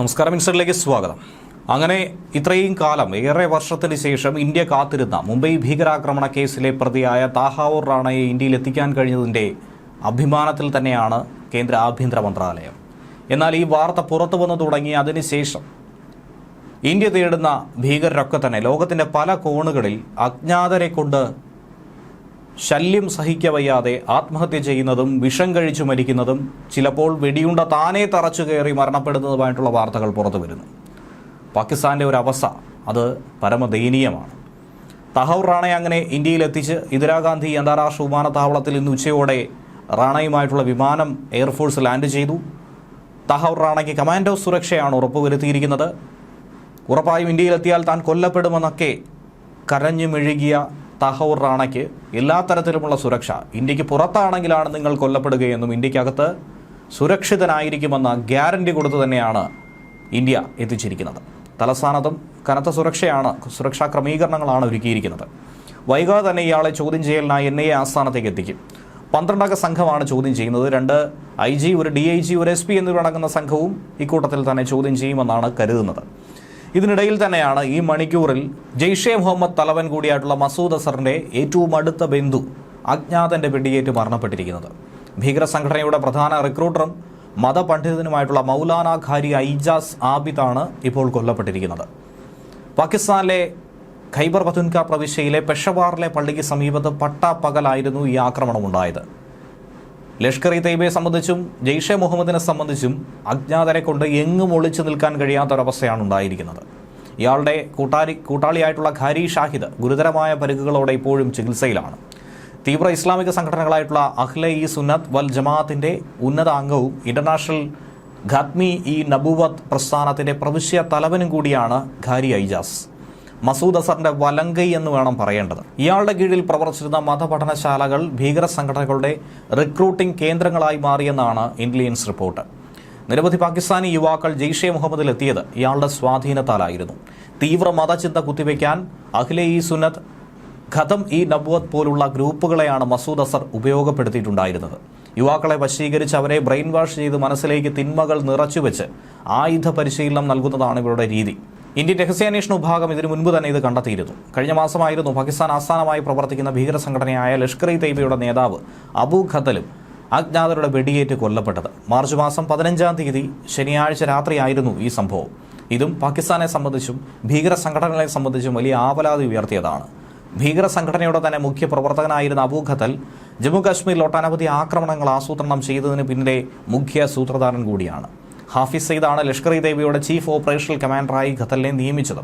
നമസ്കാരം മിനിസ്റ്ററിലേക്ക് സ്വാഗതം. അങ്ങനെ ഇത്രയും കാലം ഏറെ വർഷത്തിന് ശേഷം ഇന്ത്യ കാത്തിരുന്ന മുംബൈ ഭീകരാക്രമണ കേസിലെ പ്രതിയായ താഹാവൂർ റാണയെ ഇന്ത്യയിൽ എത്തിക്കാൻ കഴിഞ്ഞതിന്റെ അഭിമാനത്തിൽ തന്നെയാണ് കേന്ദ്ര ആഭ്യന്തര മന്ത്രാലയം. എന്നാൽ ഈ വാർത്ത പുറത്തു വന്നു തുടങ്ങി അതിനുശേഷം ഇന്ത്യ തേടുന്ന ഭീകരരൊക്കെ തന്നെ ലോകത്തിന്റെ പല കോണുകളിൽ അജ്ഞാതരെ കൊണ്ട് ശല്യം സഹിക്കവയ്യാതെ ആത്മഹത്യ ചെയ്യുന്നതും വിഷം കഴിച്ചു മരിക്കുന്നതും ചിലപ്പോൾ വെടിയുണ്ട താനേ തറച്ചു കയറി മരണപ്പെടുന്നതുമായിട്ടുള്ള വാർത്തകൾ പുറത്തു വരുന്നു. പാകിസ്ഥാന്റെ ഒരു അവസ്ഥ അത് പരമദയനീയമാണ്. തഹൌർ റാണയെ അങ്ങനെ ഇന്ത്യയിലെത്തിച്ച് ഇന്ദിരാഗാന്ധി അന്താരാഷ്ട്ര വിമാനത്താവളത്തിൽ ഇന്ന് ഉച്ചയോടെ റാണയുമായിട്ടുള്ള വിമാനം എയർഫോഴ്സ് ലാൻഡ് ചെയ്തു. തഹൌർ റാണയ്ക്ക് കമാൻഡോ സുരക്ഷയാണ് ഉറപ്പുവരുത്തിയിരിക്കുന്നത്. ഉറപ്പായും ഇന്ത്യയിലെത്തിയാൽ താൻ കൊല്ലപ്പെടുമെന്നൊക്കെ കരഞ്ഞു മെഴുകിയ തഹൌർ റാണയ്ക്ക് എല്ലാ തരത്തിലുമുള്ള സുരക്ഷ. ഇന്ത്യയ്ക്ക് പുറത്താണെങ്കിലാണ് നിങ്ങൾ കൊല്ലപ്പെടുകയെന്നും ഇന്ത്യക്കകത്ത് സുരക്ഷിതനായിരിക്കുമെന്ന ഗ്യാരണ്ടി കൊടുത്തു തന്നെയാണ് ഇന്ത്യ എത്തിച്ചിരിക്കുന്നത്. തലസ്ഥാനത്തും കനത്ത സുരക്ഷയാണ് സുരക്ഷാ ക്രമീകരണങ്ങളാണ് ഒരുക്കിയിരിക്കുന്നത്. വൈകാതെ തന്നെ ഇയാളെ ചോദ്യം ചെയ്യലിനായി എൻ ഐ എ ആസ്ഥാനത്തേക്ക് എത്തിക്കും. പന്ത്രണ്ടംഗ സംഘമാണ് ചോദ്യം ചെയ്യുന്നത്. രണ്ട് ഐ ജി ഒരു ഡി ഐ ജി ഒരു എസ് പി എന്നിവരടങ്ങുന്ന സംഘവും ഇക്കൂട്ടത്തിൽ തന്നെ ചോദ്യം ചെയ്യുമെന്നാണ് കരുതുന്നത്. ഇതിനിടയിൽ തന്നെയാണ് ഈ മണിക്കൂറിൽ ജെയ്ഷെ മുഹമ്മദ് തലവൻ കൂടിയായിട്ടുള്ള മസൂദ് അസറിന്റെ ഏറ്റവും അടുത്ത ബന്ധു അജ്ഞാതന്റെ വെടിയേറ്റ് മരണപ്പെട്ടിരിക്കുന്നത്. ഭീകര സംഘടനയുടെ പ്രധാന റിക്രൂട്ടറും മതപണ്ഡിതനുമായിട്ടുള്ള മൗലാന ഖാരി ഐജാസ് ആബിദാണ് ഇപ്പോൾ കൊല്ലപ്പെട്ടിരിക്കുന്നത്. പാകിസ്ഥാനിലെ ഖൈബർ പതുൻക പ്രവിശ്യയിലെ പെഷവാറിലെ പള്ളിക്ക് സമീപത്ത് പട്ടാപ്പകലായിരുന്നു ഈ ആക്രമണം ഉണ്ടായത് ലഷ്കർ ഇ തൈബയെ സംബന്ധിച്ചും ജെയ്ഷെ മുഹമ്മദിനെ സംബന്ധിച്ചും അജ്ഞാതരെ കൊണ്ട് എങ്ങും ഒളിച്ചു നിൽക്കാൻ കഴിയാത്തൊരവസ്ഥയാണ് ഉണ്ടായിരിക്കുന്നത്. ഇയാളുടെ കൂട്ടാരി കൂട്ടാളിയായിട്ടുള്ള ഖാരി ഷാഹിദ് ഗുരുതരമായ പരിക്കുകളോടെ ഇപ്പോഴും ചികിത്സയിലാണ്. തീവ്ര ഇസ്ലാമിക സംഘടനകളായിട്ടുള്ള അഹ്ലെ ഇ സുന്നത് വൽ ജമാഅത്തിന്റെ ഉന്നത അംഗവും ഇന്റർനാഷണൽ ഖത്മി ഇ നബുവത്ത് പ്രസ്ഥാനത്തിന്റെ പ്രവിശ്യ തലവനും കൂടിയാണ് ഖാരി ഐജാസ്. മസൂദ് അസറിന്റെ വലങ്കൈ എന്ന് വേണം പറയേണ്ടത്. ഇയാളുടെ കീഴിൽ പ്രവർത്തിച്ചിരുന്ന മതപഠനശാലകൾ ഭീകര സംഘടനകളുടെ റിക്രൂട്ടിംഗ് കേന്ദ്രങ്ങളായി മാറിയെന്നാണ് ഇന്റലിജൻസ് റിപ്പോർട്ട്. നിരവധി പാകിസ്ഥാനി യുവാക്കൾ ജെയ്ഷെ മുഹമ്മദിൽ എത്തിയത് ഇയാളുടെ സ്വാധീനത്താലായിരുന്നു. തീവ്ര മതചിന്ത കുത്തിവെക്കാൻ അഖിലെ ഇ സുന്നത്ത് ഖതം ഇ നബ്വത് പോലുള്ള ഗ്രൂപ്പുകളെയാണ് മസൂദ് അസർ ഉപയോഗപ്പെടുത്തിയിട്ടുണ്ടായിരുന്നത്. യുവാക്കളെ വശീകരിച്ച് അവരെ ബ്രെയിൻ വാഷ് ചെയ്ത് മനസ്സിലേക്ക് തിന്മകൾ നിറച്ചുവെച്ച് ആയുധ പരിശീലനം നൽകുന്നതാണ് ഇവരുടെ രീതി. ഇന്ത്യൻ രഹസ്യാന്വേഷണ വിഭാഗം ഇതിനു മുൻപ് തന്നെ ഇത് കണ്ടെത്തിയിരുന്നു. കഴിഞ്ഞ മാസമായിരുന്നു പാകിസ്ഥാൻ ആസ്ഥാനമായി പ്രവർത്തിക്കുന്ന ഭീകര സംഘടനയായ ലഷ്കർ ഇ തൈബയുടെ നേതാവ് അബു ഖത്തലും അജ്ഞാതരുടെ വെടിയേറ്റ് കൊല്ലപ്പെട്ടത്. മാർച്ച് മാസം പതിനഞ്ചാം തീയതി ശനിയാഴ്ച രാത്രിയായിരുന്നു ഈ സംഭവം. ഇതും പാകിസ്ഥാനെ സംബന്ധിച്ചും ഭീകര സംഘടനകളെ സംബന്ധിച്ചും വലിയ ആപലാതി ഉയർത്തിയതാണ്. ഭീകര സംഘടനയുടെ തന്നെ മുഖ്യ പ്രവർത്തകനായിരുന്ന അബൂ ഖത്തൽ ജമ്മു കാശ്മീരിൽ ഒട്ടനവധി ആക്രമണങ്ങൾ ആസൂത്രണം ചെയ്തതിന് പിന്നിലെ മുഖ്യ സൂത്രധാരൻ കൂടിയാണ്. ഹാഫിസ് സയ്യിദാണ് ലഷ്കർ ഇ ദേവിയുടെ ചീഫ് ഓപ്പറേഷണൽ കമാൻഡറായി ഖത്തലിനെ നിയമിച്ചത്.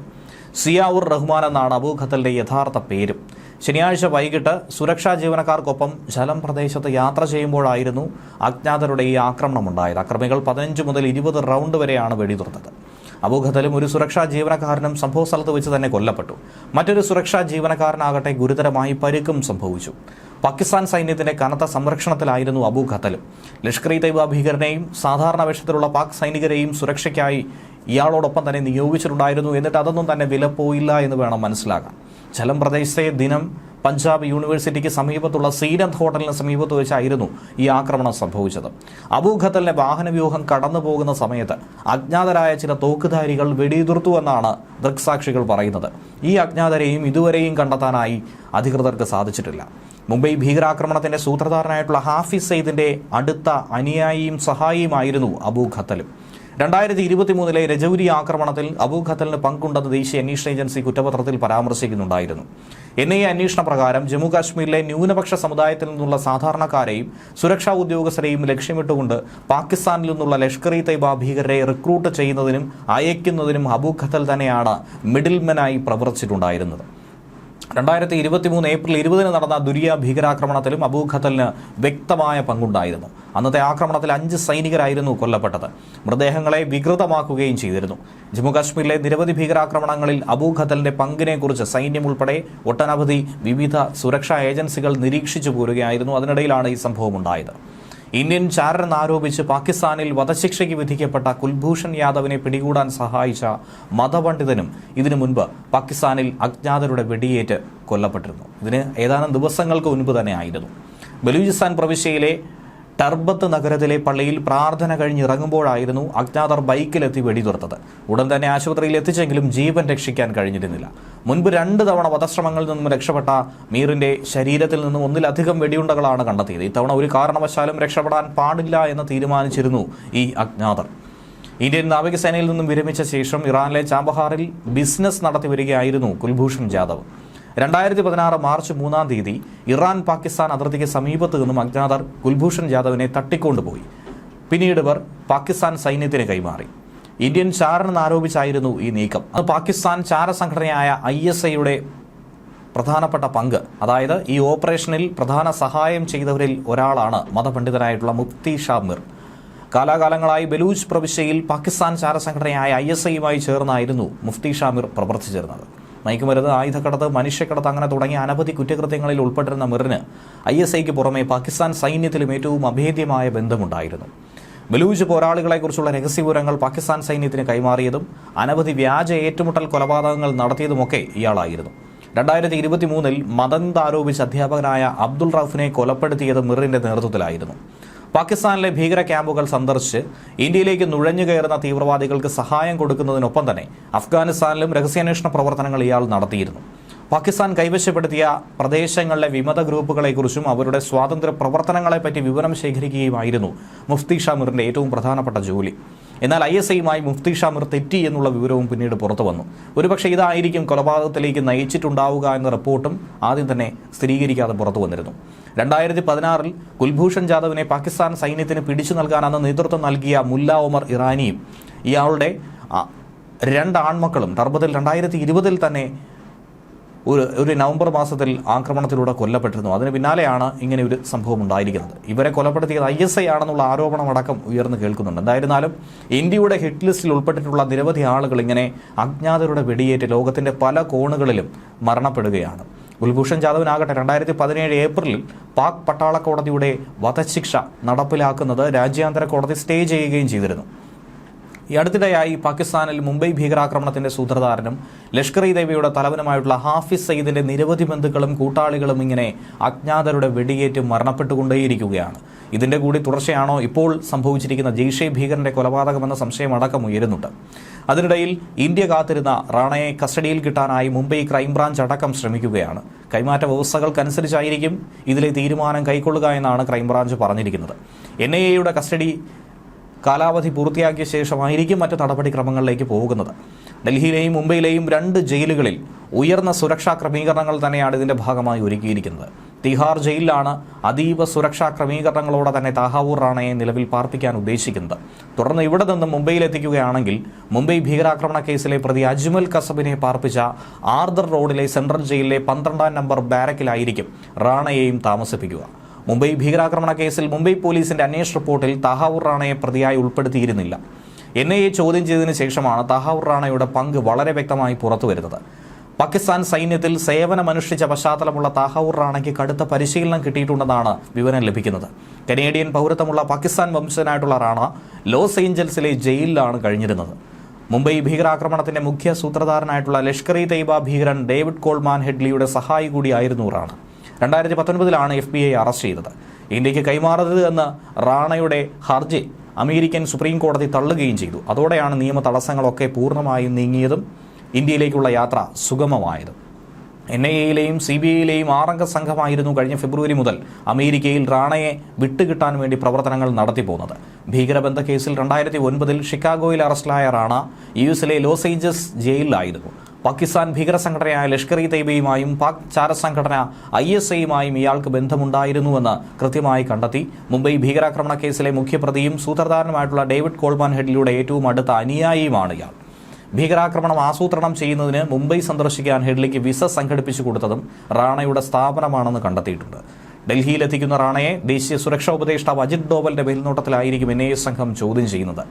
സിയാവുർ റഹ്മാൻ എന്നാണ് അബൂ ഖത്തലിന്റെ യഥാർത്ഥ പേരും. ശനിയാഴ്ച വൈകിട്ട് സുരക്ഷാ ജീവനക്കാർക്കൊപ്പം ജലം പ്രദേശത്ത് യാത്ര ചെയ്യുമ്പോഴായിരുന്നു അജ്ഞാതരുടെ ഈ ആക്രമണമുണ്ടായത്. അക്രമികൾ പതിനഞ്ച് മുതൽ ഇരുപത് റൗണ്ട് വരെയാണ് വെടിതുർത്തത് അബൂഖത്തലും ഒരു സുരക്ഷാ ജീവനക്കാരനും സംഭവ സ്ഥലത്ത് വെച്ച് തന്നെ കൊല്ലപ്പെട്ടു. മറ്റൊരു സുരക്ഷാ ജീവനക്കാരനാകട്ടെ ഗുരുതരമായി പരിക്കും സംഭവിച്ചു. പാകിസ്ഥാൻ സൈന്യത്തിന്റെ കനത്ത സംരക്ഷണത്തിലായിരുന്നു അബു ഖത്തലും ലഷ്കർ ഇ തൈബ ഭീകരനെയും സാധാരണ വേഷത്തിലുള്ള പാക് സൈനികരെയും സുരക്ഷയ്ക്കായി ഇയാളോടൊപ്പം തന്നെ നിയോഗിച്ചിട്ടുണ്ടായിരുന്നു. എന്നിട്ട് അതൊന്നും തന്നെ വിലപ്പോയില്ല എന്ന് വേണം മനസ്സിലാക്കാൻ. ചലം പ്രദേശത്തെ ദിനം പഞ്ചാബ് യൂണിവേഴ്സിറ്റിക്ക് സമീപത്തുള്ള സീരന്ത് ഹോട്ടലിന് സമീപത്ത് വെച്ചായിരുന്നു ഈ ആക്രമണം സംഭവിച്ചത്. അബൂ ഖത്തലിന്റെ വാഹനവ്യൂഹം കടന്നു പോകുന്ന സമയത്ത് അജ്ഞാതരായ ചില തോക്കുധാരികൾ വെടിയുതിർത്തുവെന്നാണ് ദൃക്സാക്ഷികൾ പറയുന്നത്. ഈ അജ്ഞാതരെയും ഇതുവരെയും കണ്ടെത്താനായി അധികൃതർക്ക് സാധിച്ചിട്ടില്ല. മുംബൈ ഭീകരാക്രമണത്തിന്റെ സൂത്രധാരനായിട്ടുള്ള ഹാഫിസ് സെയ്ദിന്റെ അടുത്ത അനുയായിയും സഹായിയുമായിരുന്നു അബൂ ഖത്തലും രണ്ടായിരത്തി ഇരുപത്തി മൂന്നിലെ രജൌരി ആക്രമണത്തിൽ അബൂ ഖത്തലിന് പങ്കുണ്ടെന്ന് ദേശീയ അന്വേഷണ ഏജൻസി കുറ്റപത്രത്തിൽ പരാമർശിക്കുന്നുണ്ടായിരുന്നു. എൻ ഐ എ അന്വേഷണ പ്രകാരം ജമ്മു കാശ്മീരിലെ ന്യൂനപക്ഷ സമുദായത്തിൽ നിന്നുള്ള സാധാരണക്കാരെയും സുരക്ഷാ ഉദ്യോഗസ്ഥരെയും ലക്ഷ്യമിട്ടുകൊണ്ട് പാകിസ്ഥാനിൽ നിന്നുള്ള ലഷ്കർ ഇ തൈബ ഭീകരരെ റിക്രൂട്ട് ചെയ്യുന്നതിനും അയക്കുന്നതിനും അബൂ ഖത്തൽ തന്നെയാണ് മിഡിൽമെനായി പ്രവർത്തിച്ചിട്ടുണ്ടായിരുന്നത്. രണ്ടായിരത്തി ഇരുപത്തി മൂന്ന് ഏപ്രിൽ ഇരുപതിന് നടന്ന ദുരിയ ഭീകരാക്രമണത്തിലും അബൂ ഖത്തലിന് വ്യക്തമായ പങ്കുണ്ടായിരുന്നു. അന്നത്തെ ആക്രമണത്തിൽ അഞ്ച് സൈനികരായിരുന്നു കൊല്ലപ്പെട്ടത്. മൃതദേഹങ്ങളെ വികൃതമാക്കുകയും ചെയ്തിരുന്നു. ജമ്മുകാശ്മീരിലെ നിരവധി ഭീകരാക്രമണങ്ങളിൽ അബൂ ഖത്തലിന്റെ പങ്കിനെക്കുറിച്ച് സൈന്യം ഉൾപ്പെടെ ഒട്ടനവധി വിവിധ സുരക്ഷാ ഏജൻസികൾ നിരീക്ഷിച്ചു പോരുകയായിരുന്നു. അതിനിടയിലാണ് ഈ സംഭവം ഉണ്ടായത് ഇന്ത്യൻ ചാരനെന്ന് ആരോപിച്ച് പാകിസ്ഥാനിൽ വധശിക്ഷയ്ക്ക് വിധിക്കപ്പെട്ട കുൽഭൂഷൺ യാദവിനെ പിടികൂടാൻ സഹായിച്ച മതപണ്ഡിതനും ഇതിനു മുൻപ് പാകിസ്ഥാനിൽ അജ്ഞാതരുടെ വെടിയേറ്റ് കൊല്ലപ്പെട്ടിരുന്നു. ഇതിന് ഏതാനും ദിവസങ്ങൾക്ക് മുൻപ് തന്നെ ആയിരുന്നു. ബലൂചിസ്ഥാൻ പ്രവിശ്യയിലെ ടർബത്ത് നഗരത്തിലെ പള്ളിയിൽ പ്രാർത്ഥന കഴിഞ്ഞിറങ്ങുമ്പോഴായിരുന്നു അജ്ഞാതർ ബൈക്കിലെത്തി വെടിതുർത്തത് ഉടൻ തന്നെ ആശുപത്രിയിൽ എത്തിച്ചെങ്കിലും ജീവൻ രക്ഷിക്കാൻ കഴിഞ്ഞിരുന്നില്ല. മുൻപ് രണ്ട് തവണ വധശ്രമങ്ങളിൽ നിന്നും രക്ഷപ്പെട്ട മീറിന്റെ ശരീരത്തിൽ നിന്നും ഒന്നിലധികം വെടിയുണ്ടകളാണ് കണ്ടെത്തിയത്. ഇത്തവണ ഒരു കാരണവശാലും രക്ഷപ്പെടാൻ പാടില്ല എന്ന് തീരുമാനിച്ചിരുന്നു ഈ അജ്ഞാതർ. ഇന്ത്യൻ നാവികസേനയിൽ നിന്നും വിരമിച്ച ശേഷം ഇറാനിലെ ചാബഹാറിൽ ബിസിനസ് നടത്തി വരികയായിരുന്നു കുൽഭൂഷൺ ജാദവ്. രണ്ടായിരത്തി പതിനാറ് മാർച്ച് മൂന്നാം തീയതി ഇറാൻ പാകിസ്ഥാൻ അതിർത്തിക്ക് സമീപത്ത് നിന്നും അജ്ഞാതർ കുൽഭൂഷൺ ജാദവിനെ തട്ടിക്കൊണ്ടുപോയി. പിന്നീട് ഇവർ പാകിസ്ഥാൻ സൈന്യത്തിന് കൈമാറി. ഇന്ത്യൻ ചാരനെന്നാരോപിച്ചായിരുന്നു ഈ നീക്കം. അത് പാകിസ്ഥാൻ ചാര സംഘടനയായ ഐ എസ് ഐയുടെ പ്രധാനപ്പെട്ട പങ്ക് അതായത് ഈ ഓപ്പറേഷനിൽ പ്രധാന സഹായം ചെയ്തവരിൽ ഒരാളാണ് മതപണ്ഡിതനായിട്ടുള്ള മുഫ്തി ഷാ മിർ കാലാകാലങ്ങളായി ബലൂച്ച് പ്രവിശ്യയിൽ പാകിസ്ഥാൻ ചാരസംഘടനയായ ഐ എസ് ഐയുമായി ചേർന്നായിരുന്നു മുഫ്തി ഷാമിർ പ്രവർത്തിച്ചിരുന്നത്. മയക്കുമരുന്ന് ആയുധക്കടത്ത് മനുഷ്യക്കടത്ത് അങ്ങനെ തുടങ്ങിയ അനവധി കുറ്റകൃത്യങ്ങളിൽ ഉൾപ്പെട്ടിരുന്ന മിറിന് ഐ എസ് ഐക്ക് പുറമെ പാകിസ്ഥാൻ സൈന്യത്തിലും ഏറ്റവും അഭേദ്യമായ ബന്ധമുണ്ടായിരുന്നു. ബലൂജ് പോരാളികളെക്കുറിച്ചുള്ള രഹസ്യവിവരങ്ങൾ പാകിസ്ഥാൻ സൈന്യത്തിന് കൈമാറിയതും അനവധി വ്യാജ ഏറ്റുമുട്ടൽ കൊലപാതകങ്ങൾ നടത്തിയതുമൊക്കെ ഇയാളായിരുന്നു. രണ്ടായിരത്തി ഇരുപത്തി മൂന്നിൽ മതന്താരോപിച്ച് അധ്യാപകനായ അബ്ദുൾ റൌഫിനെ കൊലപ്പെടുത്തിയത് മിറിന്റെ നേതൃത്വത്തിലായിരുന്നു. പാകിസ്ഥാനിലെ ഭീകര ക്യാമ്പുകൾ സന്ദർശിച്ച് ഇന്ത്യയിലേക്ക് നുഴഞ്ഞു കയറുന്ന തീവ്രവാദികൾക്ക് സഹായം കൊടുക്കുന്നതിനൊപ്പം തന്നെ അഫ്ഗാനിസ്ഥാനിലും രഹസ്യാന്വേഷണ പ്രവർത്തനങ്ങൾ ഇയാൾ നടത്തിയിരുന്നു. പാകിസ്ഥാൻ കൈവശപ്പെടുത്തിയ പ്രദേശങ്ങളിലെ വിമത ഗ്രൂപ്പുകളെക്കുറിച്ചും അവരുടെ സ്വാതന്ത്ര്യ പ്രവർത്തനങ്ങളെപ്പറ്റി വിവരം ശേഖരിക്കുകയുമായിരുന്നു മുഫ്തി ഷാമിറിന്റെ ഏറ്റവും പ്രധാനപ്പെട്ട ജോലി. എന്നാൽ ഐ എസ് ഐയുമായി മുഫ്തി ഷാമിർ തെറ്റി എന്നുള്ള വിവരവും പിന്നീട് പുറത്തു വന്നു. ഒരുപക്ഷെ ഇതായിരിക്കും കൊലപാതകത്തിലേക്ക് നയിച്ചിട്ടുണ്ടാവുക എന്ന റിപ്പോർട്ടും ആദ്യം തന്നെ സ്ഥിരീകരിക്കാതെ പുറത്തു വന്നിരുന്നു. രണ്ടായിരത്തി പതിനാറിൽ കുൽഭൂഷൺ ജാദവിനെ പാകിസ്ഥാൻ സൈന്യത്തിന് പിടിച്ചു നൽകാൻ അന്ന് നേതൃത്വം നൽകിയ മുല്ല ഒമർ ഇറാനിയും ഇയാളുടെ രണ്ട് ആൺമക്കളും ടർബത്തിൽ രണ്ടായിരത്തി ഇരുപതിൽ തന്നെ ഒരു ഒരു നവംബർ മാസത്തിൽ ആക്രമണത്തിലൂടെ കൊല്ലപ്പെട്ടിരുന്നു. അതിന് പിന്നാലെയാണ് ഇങ്ങനെ ഒരു സംഭവം ഉണ്ടായിരിക്കുന്നത്. ഇവരെ കൊലപ്പെടുത്തിയത് ഐ എസ് ഐ ആണെന്നുള്ള ആരോപണമടക്കം ഉയർന്നു കേൾക്കുന്നുണ്ട്. എന്തായിരുന്നാലും ഇന്ത്യയുടെ ഹിറ്റ് ലിസ്റ്റിൽ ഉൾപ്പെട്ടിട്ടുള്ള നിരവധി ആളുകൾ ഇങ്ങനെ അജ്ഞാതരുടെ വെടിയേറ്റ് ലോകത്തിന്റെ പല കോണുകളിലും മരണപ്പെടുകയാണ്. കുൽഭൂഷൺ ജാദവിനാകട്ടെ രണ്ടായിരത്തി പതിനേഴ് ഏപ്രിലിൽ പാക് പട്ടാള കോടതിയുടെ വധശിക്ഷ നടപ്പിലാക്കുന്നത് രാജ്യാന്തര കോടതി സ്റ്റേ ചെയ്യുകയും ചെയ്തിരുന്നു. ഈ അടുത്തിടെയായി പാകിസ്ഥാനിൽ മുംബൈ ഭീകരാക്രമണത്തിന്റെ സൂത്രധാരനും ലഷ്കർ ഇ ദേവിയുടെ തലവനുമായിട്ടുള്ള ഹാഫിസ് സയ്യിദിന്റെ നിരവധി ബന്ധുക്കളും കൂട്ടാളികളും ഇങ്ങനെ അജ്ഞാതരുടെ വെടിയേറ്റ് മരണപ്പെട്ടുകൊണ്ടേയിരിക്കുകയാണ്. ഇതിന്റെ കൂടി തുടർച്ചയാണോ ഇപ്പോൾ സംഭവിച്ചിരിക്കുന്ന ജെയ്ഷെ ഭീകരന്റെ കൊലപാതകമെന്ന സംശയം അടക്കം ഉയരുന്നുണ്ട്. അതിനിടയിൽ ഇന്ത്യ കാത്തിരുന്ന റാണയെ കസ്റ്റഡിയിൽ കിട്ടാനായി മുംബൈ ക്രൈംബ്രാഞ്ച് അടക്കം ശ്രമിക്കുകയാണ്. കൈമാറ്റ വ്യവസ്ഥകൾക്കനുസരിച്ചായിരിക്കും ഇതിലെ തീരുമാനം കൈക്കൊള്ളുക എന്നാണ് ക്രൈംബ്രാഞ്ച് പറഞ്ഞിരിക്കുന്നത്. എൻ ഐ എയുടെ കസ്റ്റഡി കാലാവധി പൂർത്തിയാക്കിയ ശേഷമായിരിക്കും മറ്റ് നടപടിക്രമങ്ങളിലേക്ക് പോകുന്നത്. ഡൽഹിയിലെയും മുംബൈയിലെയും രണ്ട് ജയിലുകളിൽ ഉയർന്ന സുരക്ഷാ ക്രമീകരണങ്ങൾ തന്നെയാണ് ഇതിന്റെ ഭാഗമായി ഒരുക്കിയിരിക്കുന്നത്. തിഹാർ ജയിലിലാണ് അതീവ സുരക്ഷാ ക്രമീകരണങ്ങളോടെ തന്നെ താഹാവൂർ റാണയെ നിലവിൽ പാർപ്പിക്കാൻ ഉദ്ദേശിക്കുന്നത്. തുടർന്ന് ഇവിടെ നിന്ന് മുംബൈയിലെത്തിക്കുകയാണെങ്കിൽ മുംബൈ ഭീകരാക്രമണ കേസിലെ പ്രതി അജ്മൽ കസബിനെ പാർപ്പിച്ച ആർദർ റോഡിലെ സെൻട്രൽ ജയിലിലെ പന്ത്രണ്ടാം നമ്പർ ബാരക്കിലായിരിക്കും റാണയെയും താമസിപ്പിക്കുക. മുംബൈ ഭീകരാക്രമണ കേസിൽ മുംബൈ പോലീസിന്റെ അന്വേഷണ റിപ്പോർട്ടിൽ തഹാവൂർ റാണയെ പ്രതിയായി ഉൾപ്പെടുത്തിയിരുന്നില്ല. എൻ ഐ എ ചോദ്യം ചെയ്തതിനു ശേഷമാണ് തഹാവൂർ റാണയുടെ പങ്ക് വളരെ വ്യക്തമായി പുറത്തുവരുന്നത്. പാകിസ്ഥാൻ സൈന്യത്തിൽ സേവനമനുഷ്ഠിച്ച പശ്ചാത്തലമുള്ള താഹൂർ റാണയ്ക്ക് കടുത്ത പരിശീലനം കിട്ടിയിട്ടുണ്ടെന്നാണ് വിവരം ലഭിക്കുന്നത്. കനേഡിയൻ പൗരത്വമുള്ള പാകിസ്ഥാൻ വംശജനായിട്ടുള്ള റാണ ലോസ് ഏഞ്ചൽസിലെ ജയിലിലാണ് കഴിഞ്ഞിരുന്നത്. മുംബൈ ഭീകരാക്രമണത്തിന്റെ മുഖ്യ സൂത്രധാരനായിട്ടുള്ള ലഷ്കർ ഇ തൈബ ഭീകരൻ ഡേവിഡ് കോൾമാൻ ഹെഡ്ലിയുടെ സഹായി കൂടിയായിരുന്നു റാണ. രണ്ടായിരത്തി പത്തൊൻപതിലാണ് എഫ് ബി ഐ അറസ്റ്റ് ചെയ്തത്. ഇന്ത്യയ്ക്ക് കൈമാറരുത് എന്ന റാണയുടെ ഹർജി അമേരിക്കൻ സുപ്രീം കോടതി തള്ളുകയും ചെയ്തു. അതോടെയാണ് നിയമ തടസ്സങ്ങളൊക്കെ പൂർണമായും നീങ്ങിയതും ഇന്ത്യയിലേക്കുള്ള യാത്ര സുഗമമായതും. എൻ ഐ എയിലെയും സി ബി ഐയിലെയും ആറംഗ സംഘമായിരുന്നു കഴിഞ്ഞ ഫെബ്രുവരി മുതൽ അമേരിക്കയിൽ റാണയെ വിട്ടുകിട്ടാൻ വേണ്ടി പ്രവർത്തനങ്ങൾ നടത്തിപ്പോകുന്നത് ഭീകരബന്ധ കേസിൽ രണ്ടായിരത്തി ഒൻപതിൽ ഷിക്കാഗോയിൽ അറസ്റ്റിലായ റാണ യു എസിലെ ലോസ് ഏഞ്ചൽസ് ജയിലിലായിരുന്നു. പാകിസ്ഥാൻ ഭീകര സംഘടനയായ ലഷ്കർ ഇ തൈബയുമായും പാക് ചാരസംഘടന ഐ എസ് ഐയുമായും ഇയാൾക്ക് ബന്ധമുണ്ടായിരുന്നുവെന്ന് കൃത്യമായി കണ്ടെത്തി. മുംബൈ ഭീകരാക്രമണ കേസിലെ മുഖ്യപ്രതിയും സൂത്രധാരനുമായിട്ടുള്ള ഡേവിഡ് കോൾമാൻ ഹെഡിലൂടെ ഏറ്റവും അടുത്ത അനുയായിയുമാണ് ഇയാൾ. ഭീകരാക്രമണം ആസൂത്രണം ചെയ്യുന്നതിന് മുംബൈ സന്ദർശിക്കാൻ ഹെഡ്ലിക്ക് വിസ സംഘടിപ്പിച്ചു കൊടുത്തതും റാണയുടെ സ്ഥാപനമാണെന്ന് കണ്ടെത്തിയിട്ടുണ്ട്. ഡൽഹിയിലെത്തിക്കുന്ന റാണയെ ദേശീയ സുരക്ഷാ ഉപദേഷ്ടാവ് അജിത് ഡോവലിന്റെ മേൽനോട്ടത്തിലായിരിക്കും എൻ സംഘം ചോദ്യം ചെയ്യുന്നത്.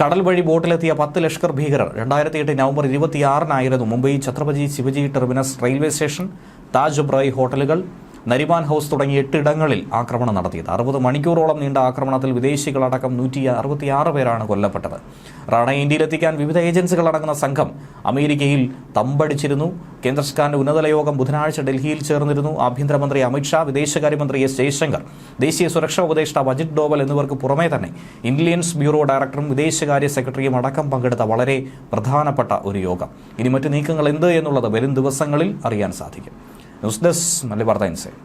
കടൽ വഴി ബോട്ടിലെത്തിയ പത്ത് ലഷ്കർ ഭീകരർ രണ്ടായിരത്തി എട്ട് November ഇരുപത്തിയാറിനായിരുന്നു Mumbai Chhatrapati Shivaji terminus railway station Taj ബ്രൈ ഹോട്ടലുകൾ നരിമാൻ ഹൗസ് തുടങ്ങിയ എട്ടിടങ്ങളിൽ ആക്രമണം നടത്തിയത്. അറുപത് മണിക്കൂറോളം നീണ്ട ആക്രമണത്തിൽ വിദേശികളടക്കം നൂറ്റി അറുപത്തിയാറ് പേരാണ് കൊല്ലപ്പെട്ടത്. റാണയെ ഇന്ത്യയിലെത്തിക്കാൻ വിവിധ ഏജൻസികളടങ്ങുന്ന സംഘം അമേരിക്കയിൽ തമ്പടിച്ചിരുന്നു. കേന്ദ്ര സർക്കാരിന്റെ ഉന്നതതല യോഗം ബുധനാഴ്ച ഡൽഹിയിൽ ചേർന്നിരുന്നു. ആഭ്യന്തരമന്ത്രി അമിത്ഷാ വിദേശകാര്യമന്ത്രി എസ് ജയശങ്കർ ദേശീയ സുരക്ഷാ ഉപദേഷ്ടാവ് അജിത് ഡോവൽ എന്നിവർക്ക് പുറമേ തന്നെ ഇന്റലിജൻസ് ബ്യൂറോ ഡയറക്ടറും വിദേശകാര്യ സെക്രട്ടറിയും അടക്കം പങ്കെടുത്ത വളരെ പ്രധാനപ്പെട്ട ഒരു യോഗം. ഇനി മറ്റ് നീക്കങ്ങൾ എന്ത് എന്നുള്ളത് വരും ദിവസങ്ങളിൽ അറിയാൻ സാധിക്കും. ന്യൂസ് ഡെസ്ക് വാർത്ത ഇൻസൈഡ്